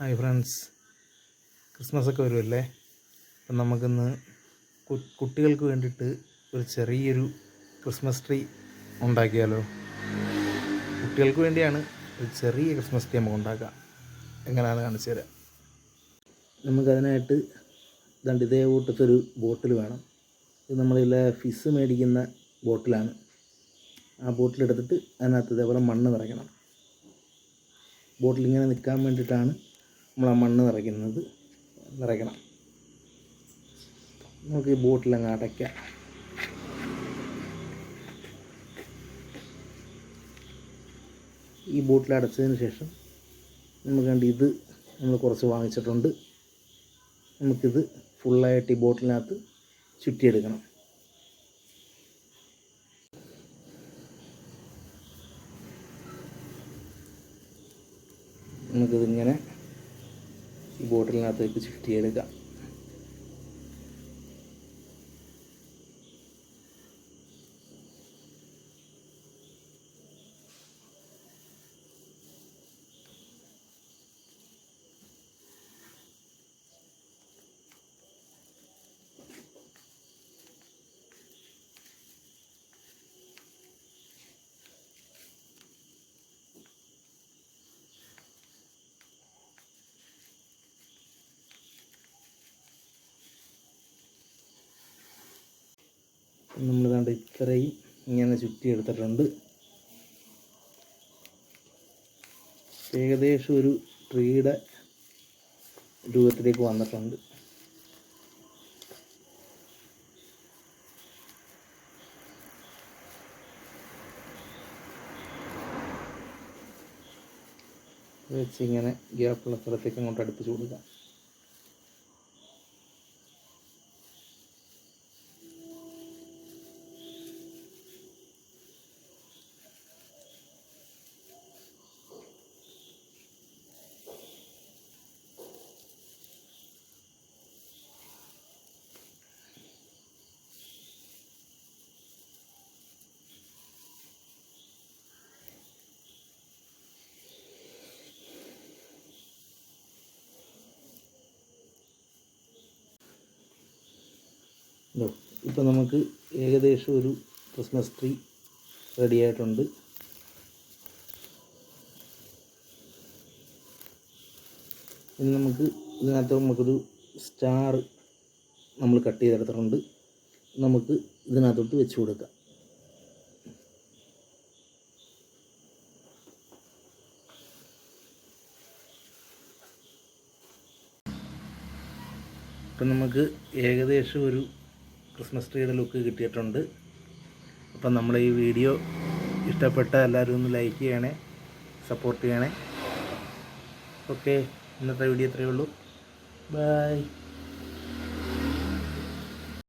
Hi friends. Christmas ഒക്കെ വരുമല്ലേ? അപ്പം നമുക്കിന്ന് കുട്ടികൾക്ക് വേണ്ടിയിട്ട് ഒരു ചെറിയൊരു ക്രിസ്മസ് ട്രീ ഉണ്ടാക്കിയാലോ? കുട്ടികൾക്ക് വേണ്ടിയാണ് ഒരു ചെറിയ ക്രിസ്മസ് ട്രീ നമുക്ക് ഉണ്ടാക്കാം. എങ്ങനെയാണ് കാണിച്ചു തരാം. നമുക്കതിനായിട്ട് ദണ്ട് ഇതേ കൂട്ടത്തൊരു ബോട്ടിൽ വേണം. ഇത് നമ്മളിലെ ഫിസ് മേടിക്കുന്ന ബോട്ടിലാണ്. ആ ബോട്ടിലെടുത്തിട്ട് അതിനകത്ത് ഇതേപോലെ മണ്ണ് നിറയ്ക്കണം. ബോട്ടിൽ ഇങ്ങനെ നിൽക്കാൻ വേണ്ടിയിട്ടാണ് നമ്മൾ ആ മണ്ണ് നിറയ്ക്കുന്നത്. നിറയ്ക്കണം. നമുക്ക് ഈ ബോട്ടിൽ അങ്ങ് അടയ്ക്കാം. ഈ ബോട്ടിൽ അടച്ചതിന് ശേഷം നമുക്ക് കണ്ട് ഇത് നമ്മൾ കുറച്ച് വാങ്ങിച്ചിട്ടുണ്ട്. നമുക്കിത് ഫുള്ളായിട്ട് ഈ ബോട്ടിലിനകത്ത് ചുറ്റിയെടുക്കണം. നമുക്കിതിങ്ങനെ ഈ ബോട്ടിലിനകത്തേക്ക് ചുറ്റിയെടുക്കാം നമ്മൾ കണ്ട് ഇത്രയും ഇങ്ങനെ ചുറ്റിയെടുത്തിട്ടുണ്ട്. ഏകദേശം ഒരു ട്രീയുടെ രൂപത്തിലേക്ക് വന്നിട്ടുണ്ട്. വെച്ച് ഇങ്ങനെ ഗ്യാപ്പുള്ള സ്ഥലത്തേക്ക് അങ്ങോട്ട് അടുപ്പിച്ച് കൊടുക്കാം. ഇപ്പം നമുക്ക് ഏകദേശം ഒരു ക്രിസ്മസ് ട്രീ റെഡി ആയിട്ടുണ്ട്. ഇനി നമുക്ക് ഇതിനകത്ത് നമുക്കൊരു സ്റ്റാർ നമ്മൾ കട്ട് ചെയ്തെടുത്തിട്ടുണ്ട്. നമുക്ക് ഇതിനകത്തോട്ട് വെച്ച് കൊടുക്കാം. ഇപ്പം നമുക്ക് ഏകദേശം ഒരു ക്രിസ്മസ് ട്രീയുടെ ലുക്ക് കിട്ടിയിട്ടുണ്ട്. അപ്പം നമ്മൾ ഈ വീഡിയോ ഇഷ്ടപ്പെട്ട എല്ലാവരും ഒന്ന് ലൈക്ക് ചെയ്യണേ സപ്പോർട്ട് ചെയ്യണേ. ഓക്കെ ഇന്നത്തെ വീഡിയോ ഇത്രയേ ഉള്ളൂ. ബൈ